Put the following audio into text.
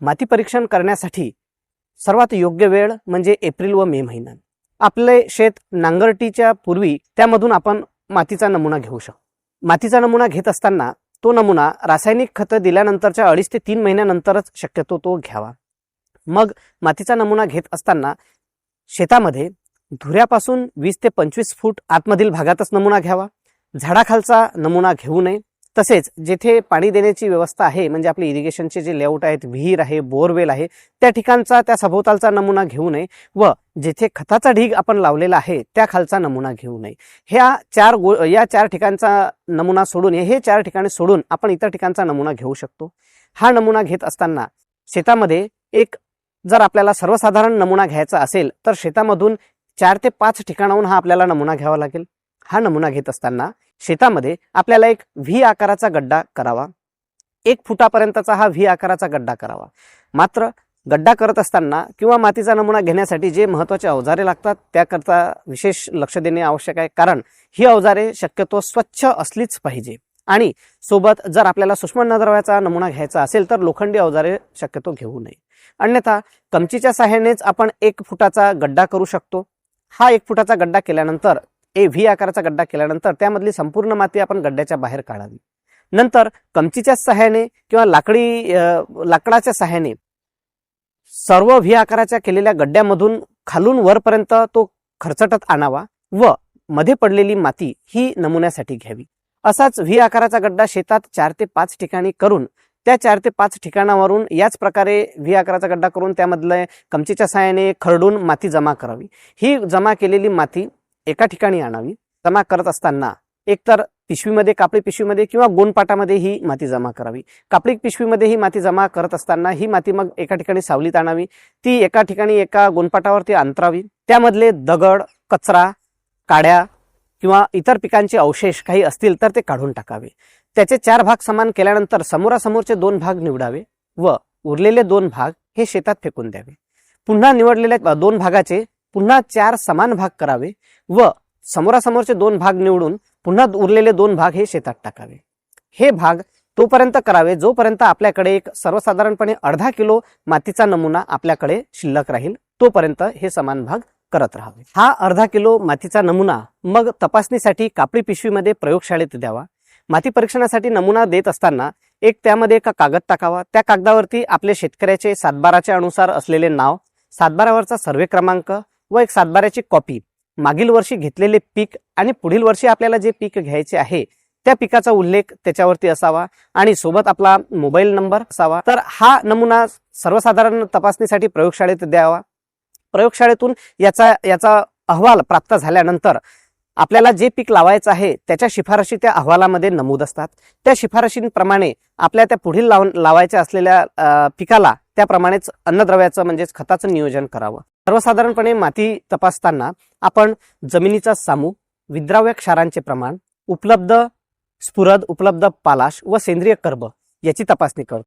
माती परीक्षण करण्यासाठी सर्वात योग्य वेळ म्हणजे एप्रिल व मे महिना. आपले शेत नांगरटीच्या पूर्वी त्यामधून आपण मातीचा नमुना घेऊ शकतो. मातीचा नमुना घेत असताना तो नमुना रासायनिक खतं दिल्यानंतरच्या अडीच ते तीन महिन्यानंतरच शक्यतो तो घ्यावा. मग मातीचा नमुना घेत असताना शेतामध्ये धुऱ्यापासून वीस ते पंचवीस फूट आतमधील भागातच नमुना घ्यावा. झाडाखालचा नमुना घेऊ नये. तसेच जेथे पाणी देण्याची व्यवस्था आहे म्हणजे आपले इरिगेशनचे जे लेआउट आहेत विहीर आहे बोरवेल आहे त्या ठिकाणचा त्या सभोवतालचा नमुना घेऊ नये व जेथे खताचा ढीग आपण लावलेला आहे त्या खालचा नमुना घेऊ नये. ह्या चार गो या चार ठिकाणचा नमुना सोडून हे चार ठिकाणी सोडून आपण इतर ठिकाणचा नमुना घेऊ शकतो. हा नमुना घेत असताना शेतामध्ये एक जर आपल्याला सर्वसाधारण नमुना घ्यायचा असेल तर शेतामधून चार ते पाच ठिकाणाहून हा आपल्याला नमुना घ्यावा लागेल. हा नमुना घेत असताना शेतामध्ये आपल्याला एक व्ही आकाराचा गड्डा करावा. एक फुटापर्यंतचा हा व्ही आकाराचा गड्डा करावा. मात्र गड्डा करत असताना किंवा मातीचा नमुना घेण्यासाठी जे महत्त्वाचे अवजारे लागतात त्याकरता विशेष लक्ष देणे आवश्यक आहे. कारण ही अवजारे शक्यतो स्वच्छ असलीच पाहिजे. आणि सोबत जर आपल्याला सूक्ष्म नद्रव्याचा नमुना घ्यायचा असेल तर लोखंडी अवजारे शक्यतो घेऊ नये. अन्यथा कमचीच्या सहाय्यानेच आपण एक फुटाचा गड्डा करू शकतो. हा एक फुटाचा गड्डा केल्यानंतर ए व्ही आकाराचा गड्डा केल्यानंतर त्यामधली संपूर्ण माती आपण गड्ड्याच्या बाहेर काढावी. नंतर कमचीच्या सहाय्याने किंवा लाकडी लाकडाच्या सहाय्याने सर्व व्ही आकाराच्या केलेल्या गड्ड्यामधून खालून वरपर्यंत तो खरचटत आणावा व मध्ये पडलेली माती ही नमुन्यासाठी घ्यावी. असाच व्ही आकाराचा गड्डा शेतात चार ते पाच ठिकाणी करून त्या चार ते पाच ठिकाणावरून याच प्रकारे व्ही आकाराचा गड्डा करून त्यामधलं कमचीच्या सहाय्याने खरडून माती जमा करावी. ही जमा केलेली माती एका ठिकाणी आणावी. जमा करत असताना एकतर पिशवीमध्ये कापडी पिशवीमध्ये किंवा गोणपाटामध्ये ही माती जमा करावी. कापडी पिशवीमध्ये ही माती जमा करत असताना ही माती मग एका ठिकाणी सावलीत आणावी. ती एका ठिकाणी एका गोणपाटावरती अंतरावी. त्यामधले दगड कचरा काड्या किंवा इतर पिकांचे अवशेष काही असतील तर ते काढून टाकावे. त्याचे चार भाग समान केल्यानंतर समोरासमोरचे दोन भाग निवडावे व उरलेले दोन भाग हे शेतात फेकून द्यावे. पुन्हा निवडलेल्या दोन भागाचे पुन्हा चार समान भाग करावे व समोरासमोरचे दोन भाग निवडून पुन्हा उरलेले दोन भाग हे शेतात टाकावे. हे भाग तोपर्यंत करावे जोपर्यंत आपल्याकडे एक सर्वसाधारणपणे अर्धा किलो मातीचा नमुना आपल्याकडे शिल्लक राहील तोपर्यंत हे समान भाग करत राहावे. हा अर्धा किलो मातीचा नमुना मग तपासणीसाठी कापडी पिशवीमध्ये प्रयोगशाळेत द्यावा. माती परीक्षणासाठी नमुना देत असताना एक त्यामध्ये एका कागद टाकावा. त्या कागदावरती आपले शेतकऱ्याचे सातबाराच्या अनुसार असलेले नाव सातबारावरचा सर्वे क्रमांक व एक सातबाऱ्याची कॉपी. मागील वर्षी घेतलेले पीक आणि पुढील वर्षी आपल्याला जे पीक घ्यायचे आहे त्या पिकाचा उल्लेख त्याच्यावरती असावा आणि सोबत आपला मोबाईल नंबर असावा. तर हा नमुना सर्वसाधारण तपासणीसाठी प्रयोगशाळेत द्यावा. प्रयोगशाळेतून याचा याचा अहवाल प्राप्त झाल्यानंतर आपल्याला जे पीक लावायचं आहे त्याच्या शिफारशी त्या अहवालामध्ये नमूद असतात. त्या शिफारशींप्रमाणे आपल्या त्या पुढील लाव लावायच्या असलेल्या पिकाला त्याप्रमाणेच अन्नद्रव्याचं म्हणजेच खताचं नियोजन करावं. सर्वसाधारणपणे माती तपासताना आपण जमिनीचा सामू विद्राव्य क्षारांचे प्रमाण उपलब्ध स्फुरद उपलब्ध पालाश व सेंद्रिय कर्ब याची तपासणी करतो.